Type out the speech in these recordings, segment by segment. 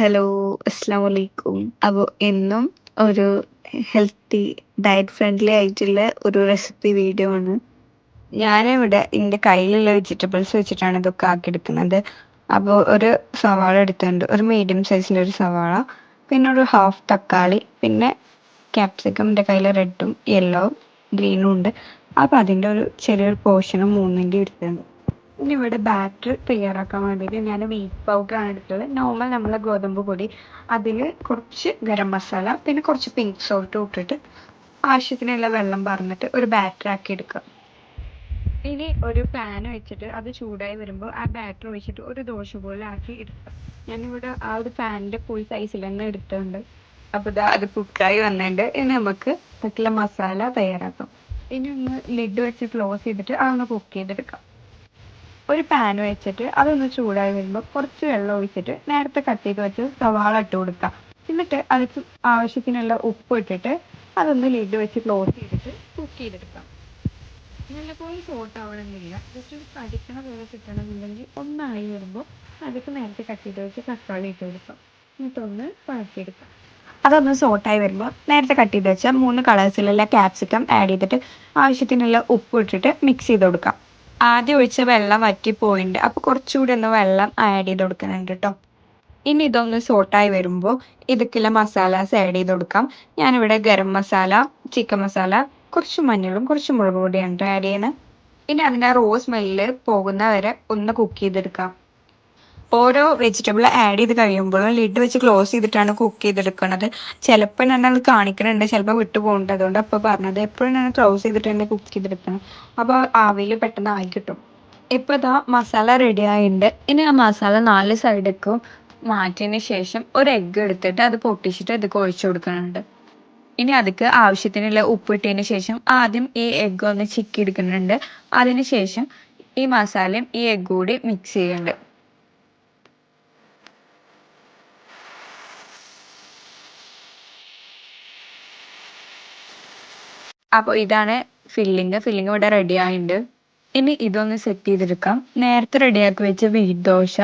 Hello അസ്സാം വലൈക്കും അപ്പോൾ എന്നും ഒരു ഹെൽത്തി ഡയറ്റ് ഫ്രണ്ട്ലി ആയിട്ടുള്ള ഒരു റെസിപ്പി വീഡിയോ ആണ്. ഞാനിവിടെ എന്റെ കയ്യിലുള്ള വെജിറ്റബിൾസ് വെച്ചിട്ടാണ് ഇതൊക്കെ ആക്കിയെടുക്കുന്നത്. അപ്പോൾ ഒരു സവാള എടുത്തിട്ടുണ്ട്. ഒരു മീഡിയം സൈസിന്റെ ഒരു സവാള പിന്നെ ഒരു ഹാഫ് തക്കാളി പിന്നെ ക്യാപ്സിക്കം എന്റെ കയ്യിൽ റെഡും യെല്ലോ ഗ്രീനും ഉണ്ട്. അപ്പോൾ അതിന്റെ ഒരു ചെറിയൊരു പോർഷനും മൂന്നിന്റെ എടുത്തിട്ടുണ്ട് ഇനി ഇവിടെ ബാറ്റർ തയ്യാറാക്കാൻ വേണ്ടിയിട്ട് ഞാൻ മീറ്റ് പൗഡറാണ് എടുത്തത്. നോർമൽ നമ്മളെ ഗോതമ്പ് പൊടി. അതിൽ കുറച്ച് ഗരം മസാല പിന്നെ കുറച്ച് പിങ്ക് സോൾട്ട് ഇട്ടിട്ട് ആവശ്യത്തിനുള്ള വെള്ളം പറഞ്ഞിട്ട് ഒരു ബാറ്റർ ആക്കി എടുക്കുക. ഇനി ഒരു പാൻ വെച്ചിട്ട് അത് ചൂടായി വരുമ്പോൾ ആ ബാറ്റർ ഒഴിച്ചിട്ട് ഒരു ദോശ പോലെ ആക്കി എടുക്കുക. ഞാനിവിടെ ആ ഒരു പാനിന്റെ ഫുൾ സൈസിൽ തന്നെ എടുത്തിട്ടുണ്ട്. അപ്പോൾ ഇതാ അത് കുക്കായി വന്നിട്ടുണ്ട്. ഇനി നമുക്ക് മസാല തയ്യാറാക്കാം. ഇനി ഒന്ന് ലിഡ് വെച്ച് ക്ലോസ് ചെയ്തിട്ട് അതൊന്ന് കുക്ക് ചെയ്തെടുക്കാം. ഒരു പാൻ വെച്ചിട്ട് അതൊന്ന് ചൂടായി വരുമ്പോൾ കുറച്ച് വെള്ളം ഒഴിച്ചിട്ട് നേരത്തെ ചെയ്ത് വെച്ച് സവാള ഇട്ട് കൊടുക്കുക എന്നിട്ട് അതിക്ക് ആവശ്യത്തിനുള്ള ഉപ്പ് ഇട്ടിട്ട് അതൊന്ന് ലിഡ് വെച്ച് ക്ലോസ് ചെയ്തിട്ട് കുക്ക് ചെയ്തെടുക്കാം. നല്ലപോലെ സോട്ട് ആവണമെന്നില്ല. ജസ്റ്റ് ഒരു കടിക്കണ പോലെ കിട്ടണമെന്നുണ്ടെങ്കിൽ ഒന്നായി വരുമ്പോൾ അതിക്ക് നേരത്തെ കട്ടിയിട്ട് വെച്ച് തക്കാളി ഇട്ട് കൊടുക്കാം. എന്നിട്ടൊന്ന് കുഴക്കിയെടുക്കാം അതൊന്ന് സോട്ടായി വരുമ്പോൾ നേരത്തെ കട്ട് ചെയ്ത് വെച്ച മൂന്ന് കളേഴ്സിലുള്ള ക്യാപ്സിക്കം ആഡ് ചെയ്തിട്ട് ആവശ്യത്തിനുള്ള ഉപ്പ് ഇട്ടിട്ട് മിക്സ് ചെയ്ത് കൊടുക്കാം. ആദ്യം ഒഴിച്ച വെള്ളം വറ്റിപ്പോയിട്ടുണ്ട് അപ്പോൾ കുറച്ചുകൂടി ഒന്ന് വെള്ളം ആഡ് ചെയ്ത് കൊടുക്കുന്നുണ്ട് കേട്ടോ ഇനി ഇതൊന്ന് സോട്ടായി വരുമ്പോൾ ഇതൊക്കെയുള്ള മസാലാസ് ആഡ് ചെയ്ത് കൊടുക്കാം. ഞാനിവിടെ ഗരം മസാല ചിക്കൻ മസാല കുറച്ച് മഞ്ഞളും കുറച്ച് മുളക് പൊടിയാണ് ആഡ് ചെയ്യുന്നത് ഇനി അതിന്റെ റോസ് സ്മെല്ല് പോകുന്ന വരെ ഒന്ന് കുക്ക് ചെയ്തെടുക്കാം. ഓരോ വെജിറ്റബിൾ ആഡ് ചെയ്ത് കഴിയുമ്പോഴും ലിഡ് വെച്ച് ക്ലോസ് ചെയ്തിട്ടാണ് കുക്ക് ചെയ്തെടുക്കുന്നത് ചിലപ്പോൾ ഞാൻ അത് കാണിക്കുന്നുണ്ട് ചിലപ്പോൾ വിട്ടു പോകുന്നുണ്ട് അതുകൊണ്ട് അപ്പോൾ പറഞ്ഞത് എപ്പോഴും ഞാൻ ക്ലോസ് ചെയ്തിട്ട് തന്നെ കുക്ക് ചെയ്തെടുക്കണം. അപ്പോൾ ആവിയിൽ പെട്ടെന്ന് ആയി കിട്ടും. ഇപ്പോൾ ഇതാ മസാല റെഡി ആയിട്ടുണ്ട്. ഇനി ആ മസാല നാല് സൈഡേക്കും മാറ്റിയതിന് ശേഷം ഒരു എഗ്ഗ് എടുത്തിട്ട് അത് പൊട്ടിച്ചിട്ട് ഇത് കുഴച്ച് കൊടുക്കുന്നുണ്ട് ഇനി അതിക്ക് ആവശ്യത്തിനുള്ള ഉപ്പ് ഇട്ടതിന് ശേഷം ആദ്യം ഈ എഗ്ഗ് ഒന്ന് ചിക്കി എടുക്കുന്നുണ്ട് അതിന് ശേഷം ഈ മസാലയും ഈ എഗ്ഗ് കൂടി മിക്സ് ചെയ്യുന്നുണ്ട് അപ്പോൾ ഇതാണ് ഫില്ലിങ് ഫില്ലിങ് ഇവിടെ റെഡി ആയിട്ടുണ്ട് ഇനി ഇതൊന്ന് സെറ്റ് ചെയ്തെടുക്കാം. നേരത്തെ റെഡിയാക്കി വെച്ച വീറ്റ് ദോശ.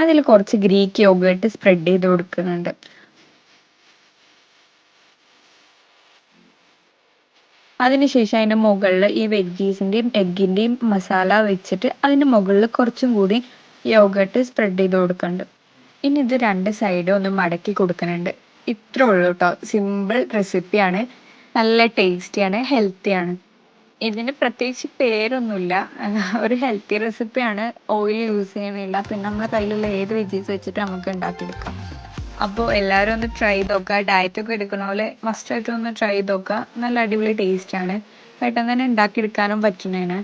അതിൽ കുറച്ച് ഗ്രീക്ക് യോഗേട്ട് സ്പ്രെഡ് ചെയ്ത് കൊടുക്കുന്നുണ്ട്. അതിനുശേഷം അതിന്റെ മുകളിൽ ഈ വെജീസിന്റെയും എഗ്ഗിന്റെയും മസാല വെച്ചിട്ട് അതിന്റെ മുകളിൽ കുറച്ചും കൂടി യോഗട്ട് സ്പ്രെഡ് ചെയ്ത് കൊടുക്കുന്നുണ്ട്. ഇനി ഇത് രണ്ട് സൈഡും ഒന്ന് മടക്കി കൊടുക്കുന്നുണ്ട്. ഇത്രേ ഉള്ളൂ കേട്ടോ സിമ്പിൾ റെസിപ്പിയാണ് നല്ല ടേസ്റ്റിയാണ് ഹെൽത്തിയാണ്. ഇതിന് പ്രത്യേകിച്ച് പേരൊന്നുമില്ല. ഒരു ഹെൽത്തി റെസിപ്പിയാണ് ഓയിൽ യൂസ് ചെയ്യണില്ല പിന്നെ നമ്മുടെ കയ്യിലുള്ള ഏത് വെജീസ് വെച്ചിട്ട് നമുക്ക് ഉണ്ടാക്കിയെടുക്കാം. അപ്പോൾ എല്ലാവരും ഒന്ന് ട്രൈ ചെയ്ത് നോക്കുക. ഡയറ്റ് ഒക്കെ എടുക്കണ പോലെ മസ്റ്റായിട്ടും ഒന്ന് ട്രൈ ചെയ്ത് നോക്കുക. നല്ല അടിപൊളി ടേസ്റ്റാണ്. പെട്ടെന്ന് തന്നെ ഉണ്ടാക്കിയെടുക്കാനും പറ്റുന്നതാണ്.